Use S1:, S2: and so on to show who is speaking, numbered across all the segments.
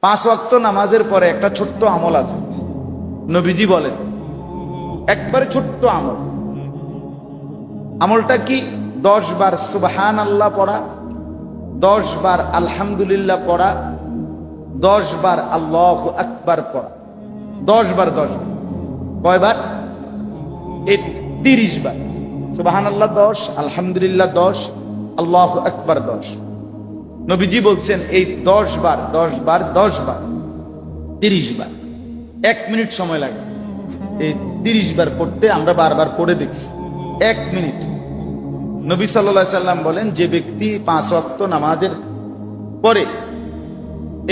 S1: পাঁচ ওয়াক্ত নামাজের পরে একটা ছোট্ট আমল আছে। নবীজি বলেন, একবারে ছোট্ট আমল। আমলটা কি? দশ বার সুবহান আল্লাহ পড়া, দশ বার আলহামদুলিল্লাহ পড়া, দশ বার আল্লাহ আকবার পড়া। দশ বার দশ বার। কয়বার? এই তিরিশ বার। সুবাহান আল্লাহ দশ, আলহামদুলিল্লাহ দশ, আল্লাহ আকবার দশ। নবীজি বলছেন, এই দশ বার দশ বার দশ বার, তিরিশ বার, এক মিনিট সময় লাগে। এই তিরিশ বার পড়তে আমরা বারবার পড়ে দেখছি। এক মিনিট। নবী সাল্লা সাল্লাম বলেন, যে ব্যক্তি পাঁচ অক্ত নামাজের পরে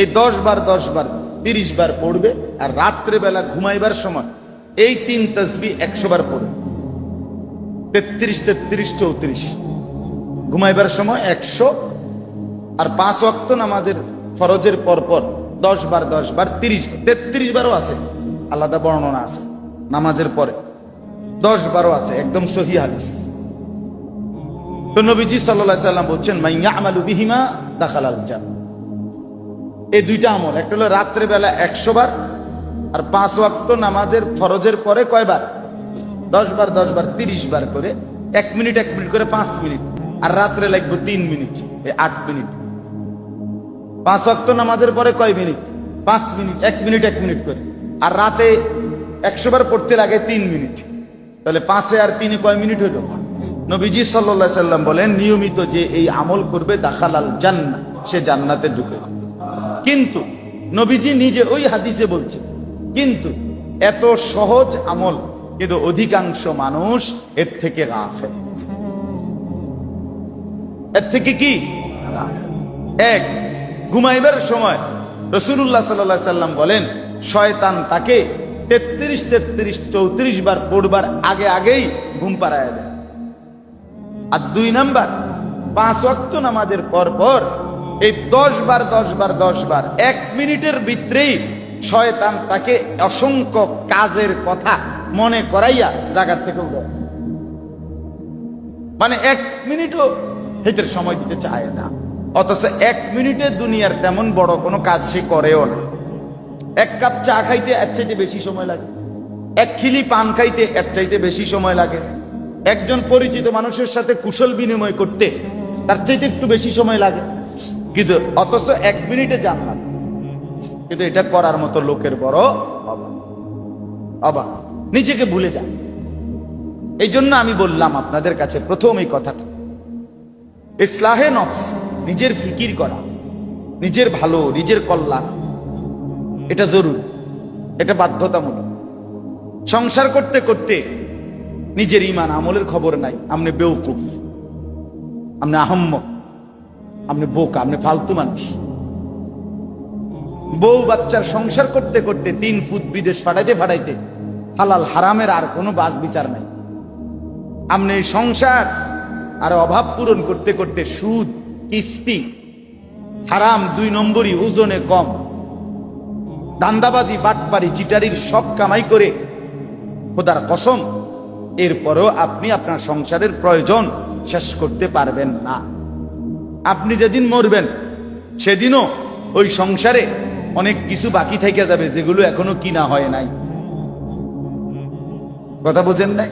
S1: এই দশ বার দশ বার, তিরিশ বার পড়বে আর রাত্রে বেলা ঘুমাইবার সময় এই তিন তসবি একশো বার পড়বে তেত্রিশ তেত্রিশ, চৌত্রিশ। ঘুমাইবার সময় একশো আর পাঁচ অক্ত নামাজের ফরজের পর পর দশ বার দশ বার, তিরিশ তেত্রিশ বারও আছে। আলাদা বর্ণনা আছে। নামাজের পরে দশ বারও আছে। একদম সহি হাদিস। তো নবীজি সাল্লাহ সাল্লাম বলছেন, মাইয়া আমালু বিহিমা দাখালাল জান এই দুইটা আমল, একটা হলো রাত্রে বেলা একশো বার, আর পাঁচ ওয়াক্ত নামাজের ফরজের পরে কয়বার দশ বার দশ বার, তিরিশ বার করে, এক মিনিট এক মিনিট করে পাঁচ মিনিট, আর রাত্রে লাগবে তিন মিনিট, এই আট মিনিট। পাঁচ ওয়াক্ত নামাজের পরে কয় মিনিট? পাঁচ মিনিট, এক মিনিট এক মিনিট করে। আর রাতে একশো বার পড়তে লাগে তিন মিনিট। তাহলে পাঁচে আর তিনে কয় মিনিট হইল? নবীজি সাল্লাহ সাল্লাম বলেন, নিয়মিত যে এই আমল করবে দাখালাল জান্না সে জান্নাতে ঢুকে কিন্তু নবীজি নিজে ওই হাদিসে বলছে কিন্তু এত সহজ আমল, কিন্তু অধিকাংশ মানুষ এর থেকে গাফেল। এর থেকে কি? এক ঘুমাইবার সময় রসুল্লাহ সাল্লাহ সাল্লাম বলেন, শয়তান তাকে তেত্রিশ তেত্রিশ চৌত্রিশ বার পড়বার আগে আগেই ঘুম পাড়ায় দেয়। আর দুই নাম্বার, পাঁচ অক্ত নামাজের পর পর এই দশ বার দশ বার দশ বার এক মিনিটের ভিতরেই শয়তান তাকে অসংখ্য কাজের কথা মনে করাইয়া জাগার থেকে উঠে মানে এক মিনিটও হেঁটের সময় দিতে চায় না। অথচ এক মিনিটে দুনিয়ার তেমন বড় কোনো কাজ সে করেও না। এক কাপ চা খাইতে এর চাইতে বেশি সময় লাগে। এক খিলি পান খাইতে এর চাইতে বেশি সময় লাগে। একজন পরিচিত মানুষের সাথে কুশল বিনিময় করতে তার চাইতে একটু বেশি সময় লাগে। কিন্তু অথচ এক মিনিটে জানলাম কিন্তু এটা করার মতো লোকের বড় অভাব। অভাব। নিজেকে ভুলে যান। এই জন্য আমি বললাম আপনাদের কাছে প্রথম এই কথাটা। ইসলাহে নফস নিজের ফিকির করা, নিজের ভালো, নিজের কল্যাণ, এটা জরুরি, এটা বাধ্যতামূলক। সংসার করতে করতে নিজের ইমান আমলের খবর নাই আপনি বেউকুফ আপনি আহম্মক আপনি বোকা আপনি ফালতু মানুষ। বউ বাচ্চার সংসার করতে করতে তিন ফুট বিদেশ ফাটাইতে ফাটাইতে হালাল হারামের আর কোনো বাজ বিচার নাই। আপনি সংসার আর অভাব পূরণ করতে করতে সুদ কিস্তি। হারাম দুই নম্বরই, ওজনে কম। দান্দাবাজি, বাটপারি, চিটারির সব কামাই করে খোদার কসম, এরপরও আপনি আপনার সংসারের প্রয়োজন শেষ করতে পারবেন না। আপনি যেদিন মরবেন, সেদিনও ওই সংসারে অনেক কিছু বাকি থেকে যাবে, যেগুলো এখনও কিনা হয় নাই। কথা বোঝেন নাই?